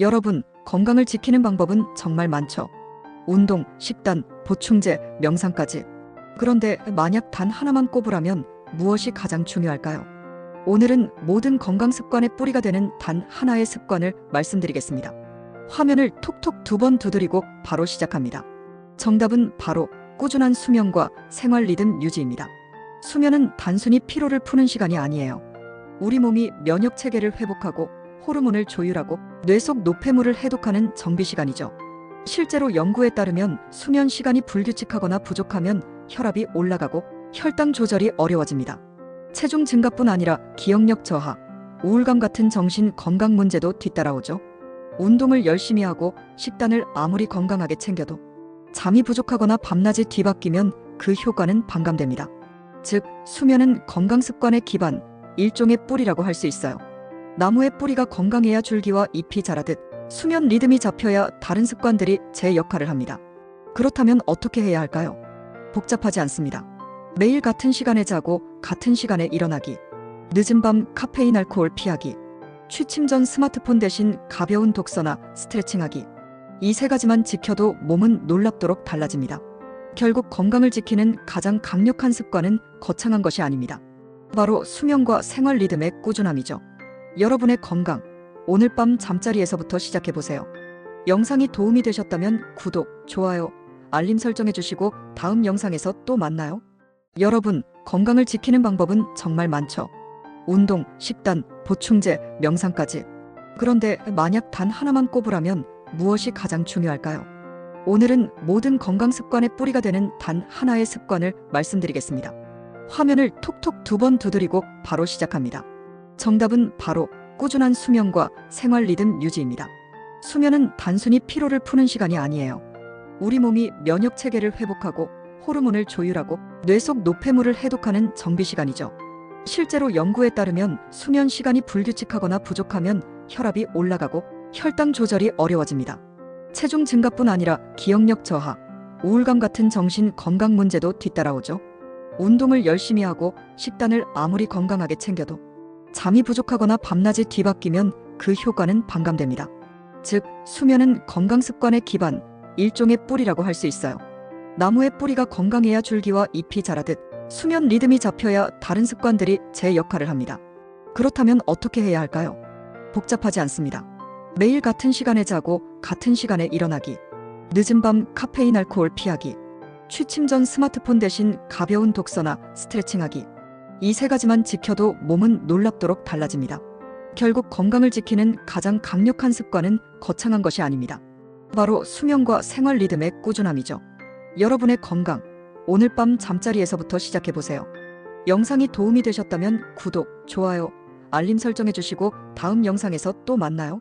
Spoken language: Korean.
여러분, 건강을 지키는 방법은 정말 많죠. 운동, 식단, 보충제, 명상까지. 그런데 만약 단 하나만 꼽으라면 무엇이 가장 중요할까요? 오늘은 모든 건강 습관의 뿌리가 되는 단 하나의 습관을 말씀드리겠습니다. 화면을 톡톡 두 번 두드리고 바로 시작합니다. 정답은 바로 꾸준한 수면과 생활 리듬 유지입니다. 수면은 단순히 피로를 푸는 시간이 아니에요. 우리 몸이 면역 체계를 회복하고 호르몬을 조율하고 뇌 속 노폐물을 해독하는 정비 시간이죠. 실제로 연구에 따르면 수면 시간이 불규칙하거나 부족하면 혈압이 올라가고 혈당 조절이 어려워집니다. 체중 증가뿐 아니라 기억력 저하, 우울감 같은 정신 건강 문제도 뒤따라오죠. 운동을 열심히 하고 식단을 아무리 건강하게 챙겨도 잠이 부족하거나 밤낮이 뒤바뀌면 그 효과는 반감됩니다. 즉, 수면은 건강 습관의 기반, 일종의 뿌리라고 할 수 있어요. 나무의 뿌리가 건강해야 줄기와 잎이 자라듯 수면 리듬이 잡혀야 다른 습관들이 제 역할을 합니다. 그렇다면 어떻게 해야 할까요? 복잡하지 않습니다. 매일 같은 시간에 자고 같은 시간에 일어나기. 늦은 밤 카페인 알코올 피하기. 취침 전 스마트폰 대신 가벼운 독서나 스트레칭하기. 이 세 가지만 지켜도 몸은 놀랍도록 달라집니다. 결국 건강을 지키는 가장 강력한 습관은 거창한 것이 아닙니다. 바로 수면과 생활 리듬의 꾸준함이죠. 여러분의 건강, 오늘 밤 잠자리에서부터 시작해보세요. 영상이 도움이 되셨다면 구독, 좋아요, 알림 설정해 주시고 다음 영상에서 또 만나요. 여러분, 건강을 지키는 방법은 정말 많죠. 운동, 식단, 보충제, 명상까지. 그런데 만약 단 하나만 꼽으라면 무엇이 가장 중요할까요? 오늘은 모든 건강 습관의 뿌리가 되는 단 하나의 습관을 말씀드리겠습니다. 화면을 톡톡 두 번 두드리고 바로 시작합니다. 정답은 바로 꾸준한 수면과 생활 리듬 유지입니다. 수면은 단순히 피로를 푸는 시간이 아니에요. 우리 몸이 면역 체계를 회복하고 호르몬을 조율하고 뇌 속 노폐물을 해독하는 정비 시간이죠. 실제로 연구에 따르면 수면 시간이 불규칙하거나 부족하면 혈압이 올라가고 혈당 조절이 어려워집니다. 체중 증가뿐 아니라 기억력 저하, 우울감 같은 정신 건강 문제도 뒤따라오죠. 운동을 열심히 하고 식단을 아무리 건강하게 챙겨도 잠이 부족하거나 밤낮이 뒤바뀌면 그 효과는 반감됩니다. 즉, 수면은 건강 습관의 기반, 일종의 뿌리라고 할 수 있어요. 나무의 뿌리가 건강해야 줄기와 잎이 자라듯 수면 리듬이 잡혀야 다른 습관들이 제 역할을 합니다. 그렇다면 어떻게 해야 할까요? 복잡하지 않습니다. 매일 같은 시간에 자고 같은 시간에 일어나기. 늦은 밤 카페인 알코올 피하기. 취침 전 스마트폰 대신 가벼운 독서나 스트레칭하기. 이 세 가지만 지켜도 몸은 놀랍도록 달라집니다. 결국 건강을 지키는 가장 강력한 습관은 거창한 것이 아닙니다. 바로 수면과 생활 리듬의 꾸준함이죠. 여러분의 건강, 오늘 밤 잠자리에서부터 시작해보세요. 영상이 도움이 되셨다면 구독, 좋아요, 알림 설정해 주시고 다음 영상에서 또 만나요.